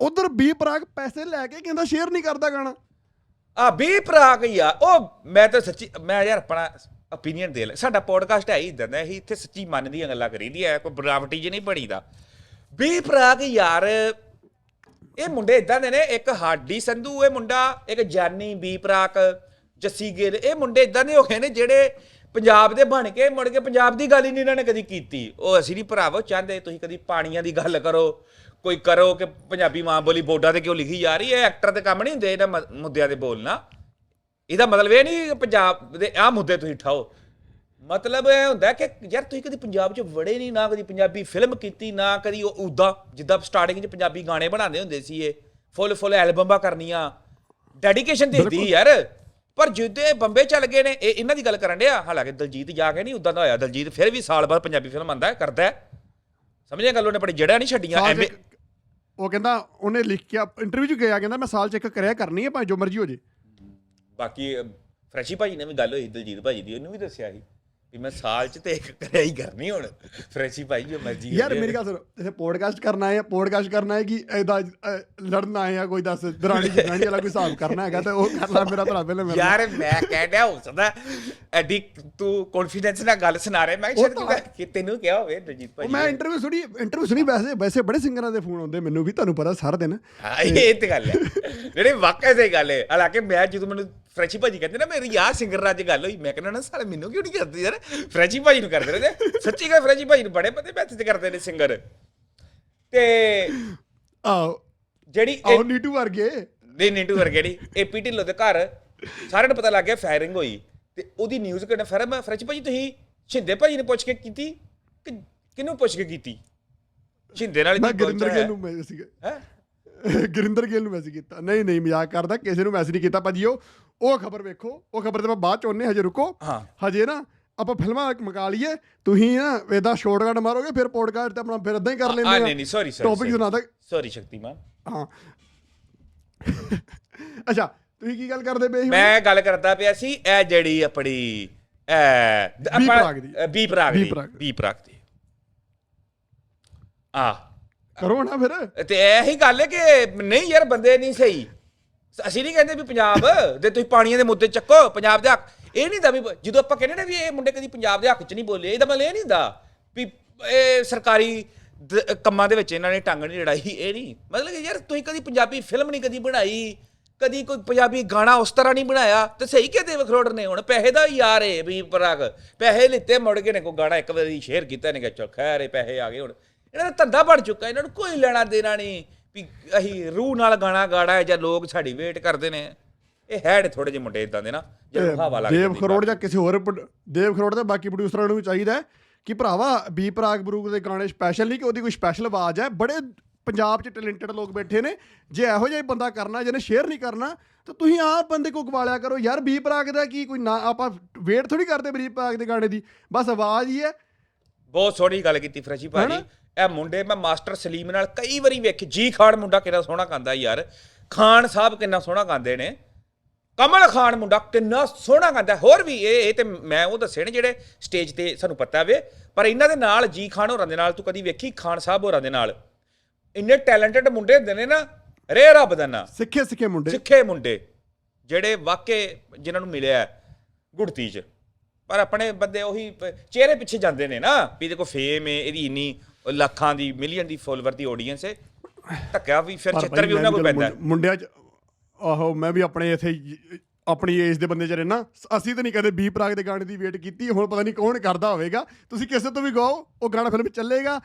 ਉਧਰ B Prague ਪੈਸੇ ਲੈ ਕੇ ਕਹਿੰਦਾ ਸ਼ੇਅਰ ਨਹੀਂ ਕਰਦਾ ਗਾਣਾ। ਆ ਵੀ ਭਰਾ ਗਈ ਆ। ਉਹ ਮੈਂ ਤਾਂ ਸੱਚੀ, ਮੈਂ ਯਾਰ ਆਪਣਾ opinion ਦੇ ਲੈ ਸਾਡਾ ਪੋਡਕਾਸਟ ਹੈ ਹੀ ਇਦਾਂ ਦਾ, ਅਸੀਂ ਇੱਥੇ ਸੱਚੀ ਮਨ ਦੀਆਂ ਗੱਲਾਂ ਕਰੀਦੀ ਐ ਕੋਈ ਬਰਾਵਟੀ ਜੀ ਨਹੀਂ ਬਣੀਦਾ। ਵੀ ਭਰਾ ਯਾਰ, ਇਹ ਮੁੰਡੇ ਇਦਾਂ ਦੇ ਨੇ, ਇੱਕ ਹਾਡੀ ਸੰਧੂ, ਇਹ ਮੁੰਡਾ, ਇੱਕ ਜਾਨੀ ਬੀ ਪ੍ਰਾਕ ਜੱਸੀ ਗਿੱਲ, ਇਹ ਮੁੰਡੇ ਇਦਾਂ ਦੇ ਹੋ ਗਏ ਨੇ ਜਿਹੜੇ ਪੰਜਾਬ ਦੇ ਬਣ ਕੇ, ਮੁੜ ਕੇ ਪੰਜਾਬ ਦੀ ਗੱਲ ਹੀ ਨਹੀਂ ਇਹਨਾਂ ਨੇ ਕਦੀ ਕੀਤੀ। ਉਹ ਅਸੀਂ ਨਹੀਂ ਭਰਾਵੋ, ਚਾਹੁੰਦੇ ਤੁਸੀਂ ਕਦੀ ਪਾਣੀਆਂ ਦੀ ਗੱਲ ਕਰੋ ਕੋਈ ਕਰੋ ਕਿ ਪੰਜਾਬੀ ਮਾਂ ਬੋਲੀ ਬੋਰਡਾਂ ਤੇ ਕਿਉਂ ਲਿਖੀ ਜਾ ਰਹੀ ਹੈ? ਐਕਟਰ ਦੇ ਕੰਮ ਨਹੀਂ ਹੁੰਦੇ ਇਹਨਾਂ ਮ- ਮੁੱਦਿਆਂ ਦੇ ਬੋਲਣਾ। ਇਹਦਾ ਮਤਲਬ ਇਹ ਨਹੀਂ ਕਿ ਪੰਜਾਬ ਦੇ ਆਹ ਮੁੱਦੇ ਤੁਸੀਂ ਠਾਓ ਮਤਲਬ ਇਹ ਹੁੰਦਾ ਕਿ ਯਾਰ ਤੁਸੀਂ ਕਦੀ ਪੰਜਾਬ 'ਚ ਵੜੇ ਨਹੀਂ ਨਾ ਕਦੀ ਪੰਜਾਬੀ ਫਿਲਮ ਕੀਤੀ ਨਾ ਕਦੀ ਉਹ ਉਦਾਂ ਜਿੱਦਾਂ ਸਟਾਰਟਿੰਗ 'ਚ ਪੰਜਾਬੀ ਗਾਣੇ ਬਣਾਉਂਦੇ ਹੁੰਦੇ ਸੀ ਇਹ। ਫੁੱਲ ਫੁੱਲ ਐਲਬਮਾਂ ਕਰਨੀਆਂ। ਡੈਡੀਕੇਸ਼ਨ ਦੇਦੀ ਯਾਰ। ਪਰ ਜਿੱਦੇ ਬੰਬੇ ਚੱਲ ਗਏ ਨੇ ਇਹ ਇਹਨਾਂ ਦੀ ਗੱਲ ਕਰਨ ਡਿਆ। ਹਾਲਾਂਕਿ ਦਲਜੀਤ ਜਾ ਕੇ ਨਹੀਂ ਉਦਾਂ ਦਾ ਹੋਇਆ। ਦਲਜੀਤ ਫਿਰ ਵੀ ਸਾਲ ਬਾਅਦ ਪੰਜਾਬੀ ਫਿਲਮ ਆਂਦਾ ਕਰਦਾ। ਹੈ। ਸਮਝਿਆ ਗੱਲ ਉਹਨੇ ਆਪਣੀ ਜੜ੍ਹਾਂ ਨਹੀਂ ਛੱਡੀਆਂ ਸਾਲ 'ਚ ਐਵੇਂ ਇੱਕ- ਉਹ ਕਹਿੰਦਾ ਉਹਨੇ ਲਿਖ ਕੇ ਇੰਟਰਵਿਊ 'ਚ ਗਿਆ ਕਹਿੰਦਾ ਮੈਂ ਸਾਲ 'ਚ ਇੱਕ ਕਰਿਆ ਕਰਨੀ ਹੈ ਭਾਵੇਂ ਜੋ ਮਰਜ਼ੀ ਹੋ ਜੇ। ਬਾਕੀ ਅਹ, ਫਰੈਸ਼ੀ ਭਾਜੀ ਨੇ ਵੀ ਗੱਲ ਹੋਈ ਦਲਜੀਤ ਭਾਜੀ ਦੀ ਉਹਨੂੰ ਵੀ ਦੱਸਿਆ ਸੀ। ਵੀ ਮੈਂ ਸਾਲ 'ਚ ਤੇ ਇੱਕ ਕਰਿਆ ਹੀ ਕਰਨੀ ਹੁਣ ਫਰੈਸ਼ੀ ਭਾਈ ਜੋ ਮਰਜ਼ੀ ਯਾਰ। ਮੇਰੀ ਗੱਲ ਸੁਣੋ ਇਹ ਪੋਡਕਾਸਟ ਕਰਨਾ ਹੈ ਪੋਡਕਾਸਟ ਕਰਨਾ ਹੈ ਕਿ ਇਹਦਾ ਲੜਨ ਆ ਕੋਈ ਦੱਸ ਦਰਾਣੀ ਜਨਾਨੀ ਵਾਲਾ ਕੋਈ ਹਿਸਾਬ ਕਰਨਾ ਹੈਗਾ ਤੇ ਉਹ ਕਰ ਲੈ ਮੇਰਾ ਭਰਾ ਪਹਿਲੇ ਮੇਰਾ ਯਾਰ ਮੈਂ ਕਹਿ ਡਿਆ ਹੋ ਸਕਦਾ ਐਡੀ ਤੂੰ ਕੌਨਫੀਡੈਂਸ ਨਾਲ ਗੱਲ ਸੁਣਾ ਰਿਹਾ ਮੈਂ ਸ਼ਾਇਦ ਕਿ ਤੈਨੂੰ ਕਿਹਾ ਹੋਵੇ ਉਹ ਭਾਜੀ ਮੈਂ। ਇੰਟਰਵਿਊ ਸੁਣੀ ਇੰਟਰਵਿਊ ਸੁਣੀ ਵੈਸੇ ਵੈਸੇ ਬੜੇ ਸਿੰਗਰਾਂ ਦੇ ਫੋਨ ਆਉਂਦੇ ਮੈਨੂੰ ਵੀ ਤੁਹਾਨੂੰ ਪਤਾ ਸਾਰਾ ਦਿਨ ਹਾਂ ਇਹ ਤੇ ਗੱਲ ਹੈ ਜਿਹੜੇ ਵਾਕਿਆ ਸਹੀ ਗੱਲ ਹੈ ਹਾਲਾਂਕਿ ਮੈਂ ਜਦੋਂ ਮੈਨੂੰ ਫਰੈਸ਼ੀ ਭਾਜੀ ਕਹਿੰਦੇ ਨਾ ਮੇਰੀ ਯਾਰ ਸਿੰਗਰ ਨਾਲ ਅੱਜ ਗੱਲ ਹੋਈ। ਮੈਂ ਕਹਿੰਦਾ ਨਾ ਸਾਲੇ ਮੈਨੂੰ ਕਿਉਂ ਨਹੀਂ ਕਰਦੇ ਯਾਰ? ਫਰੈਸ਼ੀ ਭਾਜੀ ਨੂੰ ਕਰਦੇ ਨੇ ਸੱਚੀ ਗੱਲ ਫਰੈਸ਼ੀ ਭਾਜੀ ਨੂੰ ਬੜੇ ਪਤੇ ਮੈਸੇਜ ਕਰਦੇ ਨੇ ਸਿੰਗਰ ਤੇ ਆਓ। ਜਿਹੜੀ ਆਓ ਨੀਟੂ ਵਰਗੇ। ਨਹੀਂ ਨੀਟੂ ਵਰਗੇ ਨਹੀਂ। ਏਪੀ ਢਿੱਲੋਂ ਦੇ ਘਰ ਸਾਰਿਆਂ ਨੂੰ ਪਤਾ ਲੱਗ ਗਿਆ ਫਾਇਰਿੰਗ ਹੋਈ। ਤੇ ਉਹਦੀ ਨਿਊਜ਼ ਕਿਹਨੇ ਫਿਰ ਮੈਂ ਫਰੈਸ਼ ਭਾਜੀ ਤੁਸੀਂ ਛਿੰਦੇ ਭਾਜੀ ਨੇ ਪੁੱਛ ਕੇ ਕੀਤੀ? ਕਿ ਕਿਹਨੂੰ ਪੁੱਛ ਕੇ ਕੀਤੀ? ਛਿੰਦੇ ਨਾਲ ਮੈਂ ਗੁਰਿੰਦਰ ਗਿੱਲ ਨੂੰ ਮੈਸੇਜ ਸੀਗਾ। ਹੈ? ਗੁਰਿੰਦਰ ਗਿੱਲ ਨੂੰ ਮੈਸੇਜ ਕੀਤਾ। ਨਹੀਂ ਨਹੀਂ ਮਜ਼ਾਕ ਕਰਦਾ ਕਿਸੇ ਨੂੰ ਮੈਸੇਜ ਨਹੀਂ ਕੀਤਾ ਭਾਜੀ ਉਹ ਉਹ ਖਬਰ ਵੇਖੋ ਉਹ ਖਬਰ ਤੇ ਮੈਂ ਬਾਅਦ ਚ ਉਹਨੇ ਹਜੇ ਰੁਕੋ। ਹਾਂ। ਹਜੇ ਨਾ ਆਪਾਂ ਫਿਲਮਾਂ ਮਕਾ ਲਈਏ ਤੁਸੀਂ ਨਾ ਇਹਦਾ ਸ਼ਾਰਟਕਟ ਮਾਰੋਗੇ ਫਿਰ ਪੋਡਕਾਸਟ ਤੇ ਆਪਣਾ ਫਿਰ ਇਦਾਂ ਹੀ ਕਰ ਆ ਲੈਂਦੇ ਨਹੀਂ ਨਹੀਂ ਸੌਰੀ ਸੌਰੀ ਟੌਪਿਕ ਸੁਣਾਦਾ ਸੌਰੀ ਸ਼ਕਤੀਮਾਨ ਹਾਂ। ਅੱਛਾ ਤੁਸੀਂ ਕੀ ਗੱਲ ਕਰਦੇ ਪਏ ਸੀ ਮੈਂ ਗੱਲ ਕਰਦਾ ਪਿਆ ਸੀ ਇਹ ਜਿਹੜੀ ਆਪਣੀ ਇਹ ਬੀ ਪ੍ਰਾਗ ਦੀ। ਪ੍ਰਾਗ। ਬੀ ਪ੍ਰਾਗ ਦੀ। ਆ। ਕਰੋ ਨਾ ਫਿਰ। ਤੇ ਇਹੀ ਗੱਲ ਹੈ ਕਿ ਨਹੀਂ ਯਾਰ, ਬੰਦੇ ਨਹੀਂ ਸਹੀ। ਅਸੀਂ ਨਹੀਂ ਕਹਿੰਦੇ ਵੀ ਪੰਜਾਬ ਦੇ ਤੁਸੀਂ ਪਾਣੀਆਂ ਦੇ ਮੁੱਦੇ ਚੱਕੋ, ਪੰਜਾਬ ਦੇ ਹੱਕ। ਇਹ ਨਹੀਂ ਦਾ ਵੀ ਜਦੋਂ ਆਪਾਂ ਕਹਿੰਦੇ ਨੇ ਵੀ ਇਹ ਮੁੰਡੇ ਕਦੀ ਪੰਜਾਬ ਦੇ ਹੱਕ 'ਚ ਨਹੀਂ ਬੋਲੇ, ਇਹਦਾ ਮਤਲਬ ਇਹ ਨਹੀਂ ਦਾ ਵੀ ਇਹ ਸਰਕਾਰੀ ਕੰਮਾਂ ਦੇ ਵਿੱਚ ਇਹਨਾਂ ਨੇ ਟੰਗ ਨਹੀਂ ਲੜਾਈ, ਇਹ ਨਹੀਂ। ਮਤਲਬ ਕਿ ਯਾਰ, ਤੁਸੀਂ ਕਦੀ ਪੰਜਾਬੀ ਫਿਲਮ ਨਹੀਂ ਕਦੀ ਬਣਾਈ, ਕਦੀ ਕੋਈ ਪੰਜਾਬੀ ਗਾਣਾ ਉਸ ਤਰ੍ਹਾਂ ਨਹੀਂ ਬਣਾਇਆ, ਤੇ ਸਹੀ ਕਿਤੇ ਵਖਰੋੜ ਨੇ ਹੁਣ, ਪੈਸੇ ਦਾ ਯਾਰ ਏ ਵੀ ਪਰਾਗ ਪੈਸੇ ਲਿੱਤੇ ਮੁੜ ਕੇ ਨੇ ਕੋਈ ਗਾਣਾ ਇੱਕ ਵਾਰੀ ਸ਼ੇਅਰ ਕੀਤਾ ਨੇ ਕਿ ਚਲ ਖੈਰ ਇਹ ਪੈਸੇ ਆ ਗਏ ਹੁਣ। ਇਹਨਾਂ ਦਾ ਧੰਦਾ ਬਣ ਚੁੱਕਾ ਇਹਨਾਂ ਨੂੰ ਕੋਈ ਲੈਣਾ ਦੇਣਾ ਨਹੀਂ ਵੀ ਅਸੀਂ ਰੂਹ ਨਾਲ ਗਾਣਾ ਗਾੜਾ ਹੈ ਜਾਂ ਲੋਕ ਸਾਡੀ ਵੇਟ ਕਰਦੇ ਨੇ। ਇਹ ਹੈਡ ਥੋੜੇ ਜਿਹੇ ਮੁੰਡੇ ਇਦਾਂ ਦੇ ਨਾ ਜਿਹਨੂੰ ਹਵਾ ਲੱਗ ਦੇਵ ਖਰੋੜ ਜਾਂ ਕਿਸੇ ਹੋਰ ਦੇਵ ਖਰੋੜ ਤੇ ਬਾਕੀ ਪ੍ਰੋਡਿਊਸਰਾਂ ਨੂੰ ਵੀ ਚਾਹੀਦਾ ਹੈ ਕਿ ਭਰਾਵਾ ਬੀ ਪ੍ਰਾਗ ਬਰੂਕ ਦੇ ਗਾਣੇ ਸਪੈਸ਼ਲ ਨਹੀਂ ਕਿ ਉਹਦੀ ਕੋਈ ਸਪੈਸ਼ਲ ਆਵਾਜ਼ ਹੈ। ਬੜੇ ਪੰਜਾਬ 'ਚ ਟੈਲੈਂਟਡ ਲੋਕ ਬੈਠੇ ਨੇ। ਜੇ ਇਹੋ ਜਿਹਾ ਬੰਦਾ ਕਰਨਾ ਜਿਹਨੇ ਸ਼ੇਅਰ ਨਹੀਂ ਕਰਨਾ ਤਾਂ ਤੁਸੀਂ ਆਪ ਬੰਦੇ ਕੋ ਗਵਾਲਿਆ ਕਰੋ। ਯਾਰ ਬੀ ਪ੍ਰਾਗ ਦਾ ਕੀ ਕੋਈ ਨਾ ਆਪਾਂ ਵੇਟ ਥੋੜੀ ਕਰਦੇ ਬੀ ਪ੍ਰਾਗ ਦੇ ਗਾਣੇ ਦੀ। ਬਸ ਆਵਾਜ਼ ਹੀ ਹੈ। ਬਹੁਤ ਸੋਹਣੀ ਗੱਲ ਕੀਤੀ ਫਰੈਸ਼ੀ ਭਾਜੀ? ਇਹ ਮੁੰਡੇ ਮੈਂ ਮਾਸਟਰ ਸਲੀਮ ਨਾਲ ਕਈ ਵਾਰੀ ਵੇਖੇ ਜੀ ਖਾਨ ਮੁੰਡਾ ਕਿੰਨਾ ਸੋਹਣਾ ਗਾਉਂਦਾ ਯਾਰ। ਖਾਨ ਸਾਹਿਬ ਕਿੰਨਾ ਸੋਹਣਾ ਗਾਉਂਦੇ ਨੇ। ਕਮਲ ਖਾਨ ਮੁੰਡਾ ਕਿੰਨਾ ਸੋਹਣਾ ਗਾਉਂਦਾ ਹੋਰ ਵੀ ਇਹ ਇਹ ਤੇ ਮੈਂ ਉਹ ਦੱਸੇ ਨੇ ਜਿਹੜੇ ਸਟੇਜ ਤੇ ਸਾਨੂੰ ਪਤਾ ਵੇ। ਪਰ ਇਹਨਾਂ ਦੇ ਨਾਲ ਜੀ ਖਾਨ ਹੋਰਾਂ ਦੇ ਨਾਲ ਤੂੰ ਕਦੀ ਵੇਖੀ ਖਾਨ ਸਾਹਿਬ ਹੋਰਾਂ ਦੇ ਨਾਲ? ਇੰਨੇ ਟੈਲੈਂਟਡ ਮੁੰਡੇ ਹੁੰਦੇ ਨੇ ਨਾ ਰੇ ਰੱਬ ਦਾ ਨਾਂ। ਸਿੱਖੇ ਸਿੱਖੇ ਮੁੰਡੇ। ਸਿੱਖੇ ਮੁੰਡੇ ਜਿਹੜੇ ਵਾਕੇ ਜਿਨ੍ਹਾਂ ਨੂੰ ਮਿਲਿਆ ਗੁੜਤੀ 'ਚ। ਪਰ ਆਪਣੇ ਬੰਦੇ ਉਹੀ ਚਿਹਰੇ ਪਿੱਛੇ ਜਾਂਦੇ ਨੇ ਨਾ ਵੀ ਕੋ ਫੇਮ ਹੈ ਇਹਦੀ ਇੰਨੀ ਲੱਖਾਂ ਦੀ ਮਿਲੀਅਨ ਦੀ ਫੋਲੋਵਰ ਦੀ ਆਡੀਅנס ਹੈ। ਧੱਕਾ ਵੀ ਫਿਰ ਚਿੱਤਰ ਵੀ ਉਹਨਾਂ ਕੋਲ ਪੈਂਦਾ ਮੁੰਡਿਆਂ 'ਚ ਆਹੋ ਮੈਂ ਵੀ ਆਪਣੇ ਇੱਥੇ ਆਪਣੀ ਏਜ ਦੇ ਬੰਦੇ 'ਚ ਰਹਿਣਾ ਅਸੀਂ ਤਾਂ ਨਹੀਂ ਕਦੇ ਬੀ ਪ੍ਰਾਗ ਦੇ ਗਾਣੇ ਦੀ ਵੇਟ ਕੀਤੀ ਹੁਣ ਪਤਾ ਨਹੀਂ ਕੌਣ ਕਰਦਾ ਹੋਵੇਗਾ। ਤੁਸੀਂ ਕਿਸੇ ਤੋਂ ਵੀ ਗਾਓ ਉਹ ਗਾਣਾ ਫਿਲਮ ਚੱਲੇਗਾ।